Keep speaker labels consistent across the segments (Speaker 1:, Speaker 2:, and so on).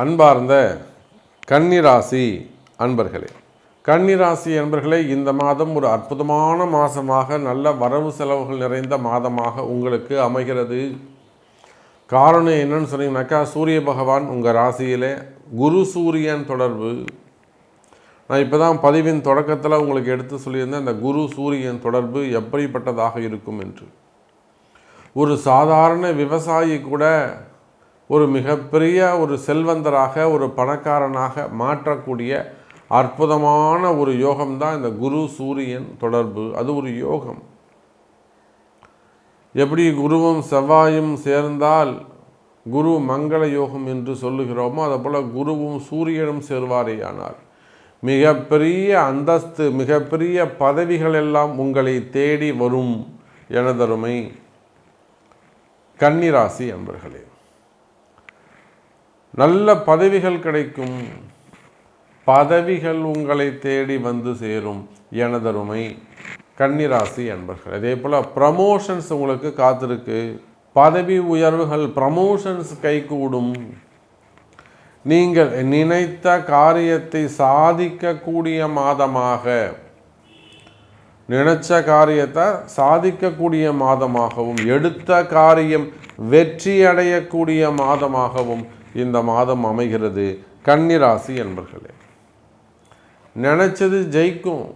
Speaker 1: அன்பார்ந்த கன்னிராசி அன்பர்களே கன்னிராசி அன்பர்களே இந்த மாதம் ஒரு அற்புதமான மாதமாக நல்ல வரவு செலவுகள் நிறைந்த மாதமாக உங்களுக்கு அமைகிறது. காரணம் என்னன்னு சொன்னீங்கன்னாக்கா சூரிய பகவான் உங்கள் ராசியிலே குரு சூரியன் தொடர்பு. நான் இப்போ தான் பதிவின் தொடக்கத்தில் உங்களுக்கு எடுத்து சொல்லியிருந்தேன் இந்த குரு சூரியன் தொடர்பு எப்படிப்பட்டதாக இருக்கும் என்று. ஒரு சாதாரண விவசாயி கூட ஒரு மிகப்பெரிய ஒரு செல்வந்தராக ஒரு பணக்காரனாக மாற்றக்கூடிய அற்புதமான ஒரு யோகம்தான் இந்த குரு சூரியன் தொடர்பு. அது ஒரு யோகம். எப்படி குருவும் செவ்வாயும் சேர்ந்தால் குரு மங்கள யோகம் என்று சொல்லுகிறோமோ அதுபோல் குருவும் சூரியனும் சேர்வாரேயானார் மிகப்பெரிய அந்தஸ்து மிகப்பெரிய பதவிகள் எல்லாம் உங்களை தேடி வரும் எனதருமை கன்னிராசி அன்பர்களே. நல்ல பதவிகள் கிடைக்கும். பதவிகள் உங்களை தேடி வந்து சேரும் எனதருமை கன்னிராசி அன்பர்கள். அதே போல் ப்ரமோஷன்ஸ் உங்களுக்கு காத்திருக்கு. பதவி உயர்வுகள் ப்ரமோஷன்ஸ் கைகூடும். நீங்கள் நினைத்த காரியத்தை சாதிக்கக்கூடிய மாதமாக நினைச்ச காரியத்தை சாதிக்கக்கூடிய மாதமாகவும் எடுத்த காரியம் வெற்றி அடையக்கூடிய மாதமாகவும் இந்த மாதம் அமைகிறது கன்னிராசி என்பர்களே. நினச்சது ஜெயிக்கும்.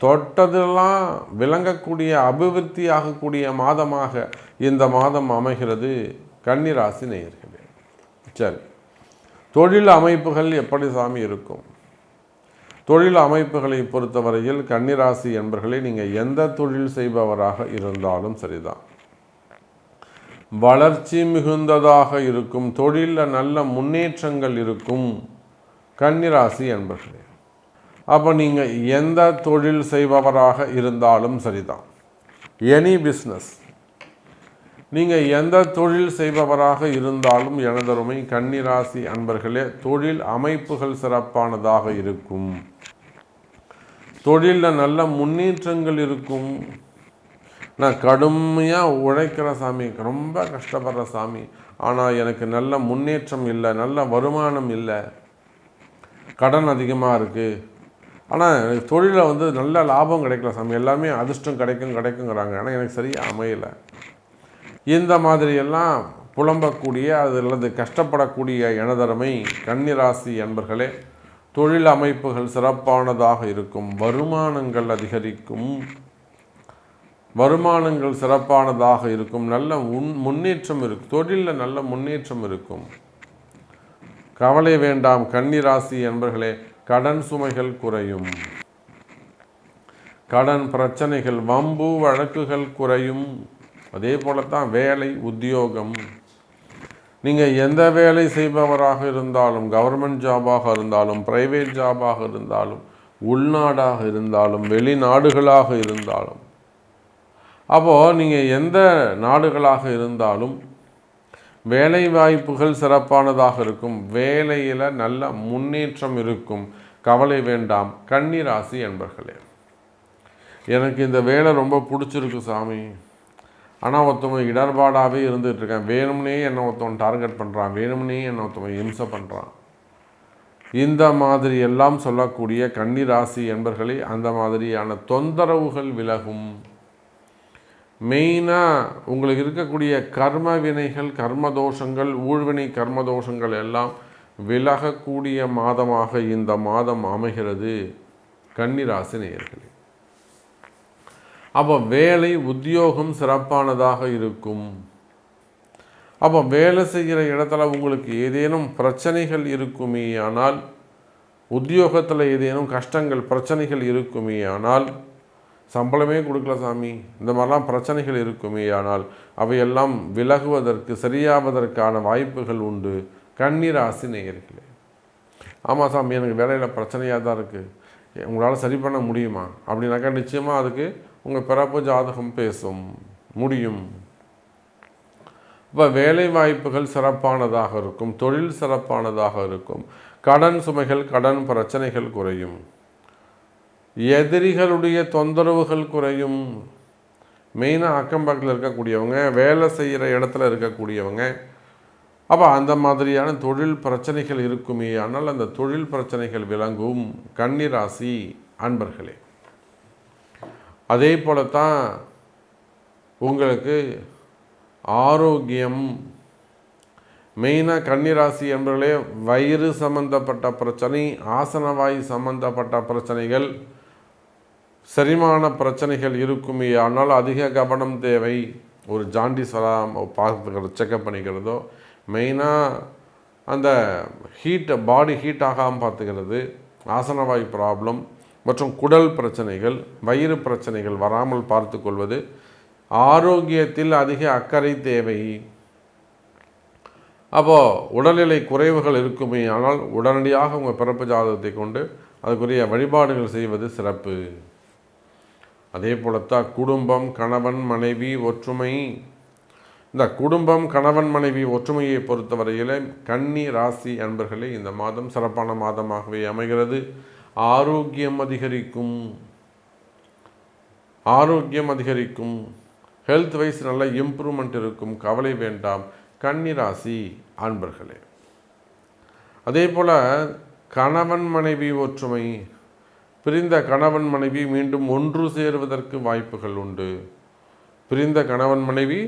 Speaker 1: தொட்டதெல்லாம் விளங்கக்கூடிய அபிவிருத்தி ஆகக்கூடிய மாதமாக இந்த மாதம் அமைகிறது கன்னிராசி நேயர்களே. சரி. தொழில் அமைப்புகள் எப்படி சாமி இருக்கும்? தொழில் அமைப்புகளை பொறுத்தவரையில் கன்னிராசி என்பர்களை நீங்கள் எந்த தொழில் செய்பவராக இருந்தாலும் சரிதான். வளர்ச்சி மிகுந்ததாக இருக்கும் தொழிலில் நல்ல முன்னேற்றங்கள் இருக்கும் கன்னிராசி என்பர்களே. அப்போ நீங்கள் எந்த தொழில் செய்பவராக இருந்தாலும் சரிதான். எனி பிஸ்னஸ் நீங்கள் எந்த தொழில் செய்பவராக இருந்தாலும் எனதருமை கன்னிராசி அன்பர்களே தொழில் அமைப்புகள் சிறப்பானதாக இருக்கும். தொழிலில் நல்ல முன்னேற்றங்கள் இருக்கும். நான் கடுமையாக உழைக்கிற சாமி ரொம்ப கஷ்டப்படுற சாமி. ஆனால் எனக்கு நல்ல முன்னேற்றம் இல்லை நல்ல வருமானம் இல்லை. கடன் அதிகமாக இருக்குது ஆனால் எனக்கு தொழிலில் வந்து நல்ல லாபம் கிடைக்கல சாமி. எல்லாமே அதிர்ஷ்டம் கிடைக்கும் கிடைக்குங்கிறாங்க. ஆனால் எனக்கு சரியாக அமையலை. இந்த மாதிரியெல்லாம் புலம்பக்கூடிய அது அல்லது கஷ்டப்படக்கூடிய எனதரமை கன்னிராசி என்பர்களே தொழில் அமைப்புகள் சிறப்பானதாக இருக்கும். வருமானங்கள் அதிகரிக்கும். வருமானங்கள் சிறப்பானதாக இருக்கும். நல்ல உன் முன்னேற்றம் இருக்கும். தொழிலில் நல்ல முன்னேற்றம் இருக்கும். கவலை வேண்டாம். கன்னிராசி என்பர்களே கடன் சுமைகள் குறையும். கடன் பிரச்சனைகள் வம்பு வழக்குகள் குறையும். அதே போலத்தான் வேலை உத்தியோகம். நீங்கள் எந்த வேலை செய்பவராக இருந்தாலும் கவர்மெண்ட் ஜாபாக இருந்தாலும் பிரைவேட் ஜாபாக இருந்தாலும் உள்நாடாக இருந்தாலும் வெளிநாடுகளாக இருந்தாலும் அப்போது நீங்கள் எந்த நாடுகளாக இருந்தாலும் வேலை வாய்ப்புகள் சிறப்பானதாக இருக்கும். வேலையில் நல்ல முன்னேற்றம் இருக்கும். கவலை வேண்டாம். கன்னிராசி என்பர்களே. எனக்கு இந்த வேலை ரொம்ப பிடிச்சிருக்கு சாமி. ஆனால் ஒருத்தவங்க இடர்பாடாகவே இருந்துகிட்டு இருக்கேன் வேணும்னே என்னை ஒருத்தவன் டார்கெட் பண்ணுறான் வேணும்னே என்னை ஒருத்தவன் இம்சை பண்ணுறான் இந்த மாதிரி எல்லாம் சொல்லக்கூடிய கன்னிராசி என்பர்களே அந்த மாதிரியான தொந்தரவுகள் விலகும். மெயினாக உங்களுக்கு இருக்கக்கூடிய கர்ம வினைகள் கர்ம தோஷங்கள் ஊழ்வினை கர்ம தோஷங்கள் எல்லாம் விலகக்கூடிய மாதமாக இந்த மாதம் அமைகிறது கன்னிராசி நேயர்களே. அப்போ வேலை உத்தியோகம் சிறப்பானதாக இருக்கும். அப்போ வேலை செய்கிற இடத்துல உங்களுக்கு ஏதேனும் பிரச்சனைகள் இருக்குமே ஆனால் உத்தியோகத்தில் ஏதேனும் கஷ்டங்கள் பிரச்சனைகள் இருக்குமே ஆனால் சம்பளமே கொடுக்கல சாமி. இந்த மாதிரிலாம் பிரச்சனைகள் இருக்குமே ஆனால் அவையெல்லாம் விலகுவதற்கு சரியாவதற்கான வாய்ப்புகள் உண்டு. கண்ணீர் ஆசி நேயர்களே. ஆமாம் சாமி எனக்கு வேலையில் பிரச்சனையாக தான் இருக்குது உங்களால் சரி பண்ண முடியுமா? அப்படின்னாக்கா நிச்சயமாக அதுக்கு உங்கள் பிறப்பு ஜாதகம் பேசும். முடியும். இப்போ வேலை வாய்ப்புகள் சிறப்பானதாக இருக்கும். தொழில் சிறப்பானதாக இருக்கும். கடன் சுமைகள் கடன் பிரச்சனைகள் குறையும். எதிரிகளுடைய தொந்தரவுகள் குறையும். மெயினாக அக்கம் பக்கத்தில் இருக்கக்கூடியவங்க வேலை செய்கிற இடத்துல இருக்கக்கூடியவங்க. அப்போ அந்த மாதிரியான தொழில் பிரச்சனைகள் இருக்குமே ஆனால் அந்த தொழில் பிரச்சனைகள் விளங்கும். கன்னிராசி அன்பர்களே அதே போலத்தான் உங்களுக்கு ஆரோக்கியம். மெயினாக கன்னிராசி என்பவர்களே வயிறு சம்பந்தப்பட்ட பிரச்சனை ஆசனவாய் சம்பந்தப்பட்ட பிரச்சனைகள் செரிமான பிரச்சனைகள் இருக்குமே ஆனால் அதிக கவனம் தேவை. ஒரு ஜாண்டிஸ் வராம பார்த்துக்கிற செக்கப் பண்ணிக்கிறதோ மெயினாக அந்த ஹீட்டை பாடி ஹீட் ஆகாமல் பார்த்துக்கிறது ஆசனவாய் ப்ராப்ளம் மற்றும் குடல் பிரச்சனைகள் வயிறு பிரச்சனைகள் வராமல் பார்த்து கொள்வது ஆரோக்கியத்தில் அதிக அக்கறை தேவை. அப்போது உடல்நிலை குறைவுகள் இருக்குமே ஆனால் உடனடியாக உங்கள் பிறப்பு ஜாதகத்தை கொண்டு அதுக்குரிய வழிபாடுகள் செய்வது சிறப்பு. அதே போலத்தான் குடும்பம் கணவன் மனைவி ஒற்றுமை. இந்த குடும்பம் கணவன் மனைவி ஒற்றுமையை பொறுத்தவரையில் கன்னி ராசி அன்பர்களே இந்த மாதம் சிறப்பான மாதமாகவே அமைகிறது. ஆரோக்கியம் அதிகரிக்கும். ஆரோக்கியம் அதிகரிக்கும். ஹெல்த் வைஸ் நல்ல இம்ப்ரூவ்மெண்ட் இருக்கும். கவலை வேண்டாம். கன்னிராசி அன்பர்களே. அதே போல் கணவன் மனைவி ஒற்றுமை. பிரிந்த கணவன் மனைவி மீண்டும் ஒன்று சேருவதற்கு வாய்ப்புகள் உண்டு. பிரிந்த கணவன் மனைவி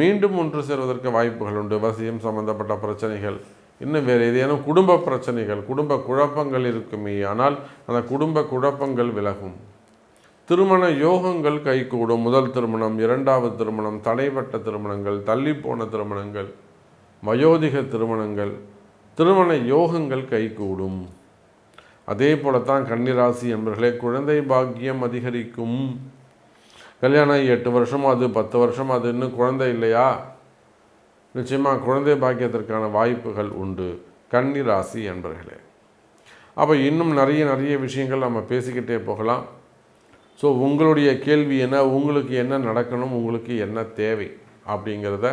Speaker 1: மீண்டும் ஒன்று சேருவதற்கு வாய்ப்புகள் உண்டு. வசியம் சம்பந்தப்பட்ட பிரச்சனைகள் இன்னும் வேறு ஏதேனும் குடும்ப பிரச்சனைகள் குடும்ப குழப்பங்கள் இருக்குமே ஆனால் அந்த குடும்ப குழப்பங்கள் விலகும். திருமண யோகங்கள் கைகூடும். முதல் திருமணம் இரண்டாவது திருமணம் தடைப்பட்ட திருமணங்கள் தள்ளிப்போன திருமணங்கள் வயோதிக திருமணங்கள் திருமண யோகங்கள் கைகூடும். அதே போலத்தான் கன்னிராசி என்பர்களே குழந்தை பாக்கியம் அதிகரிக்கும். கல்யாணம் எட்டு வருஷம் அது பத்து வருஷம் அது இன்னும் குழந்தை இல்லையா? நிச்சயமாக குழந்தை பாக்கியத்திற்கான வாய்ப்புகள் உண்டு கன்னி ராசி என்பர்களே. அப்போ இன்னும் நிறைய நிறைய விஷயங்கள் நம்ம பேசிக்கிட்டே போகலாம். ஸோ உங்களுடைய கேள்வி என்ன உங்களுக்கு என்ன நடக்கணும் உங்களுக்கு என்ன தேவை அப்படிங்கிறத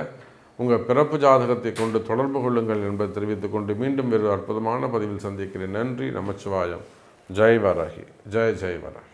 Speaker 1: உங்கள் பிறப்பு ஜாதகத்தை கொண்டு தொடர்பு கொள்ளுங்கள் என்பதை தெரிவித்துக் கொண்டு மீண்டும் வேறு அற்புதமான பதிவில் சந்திக்கிறேன். நன்றி நமச்சிவாயம். ஜெய் வராகி. ஜெய் ஜெய் வராகி.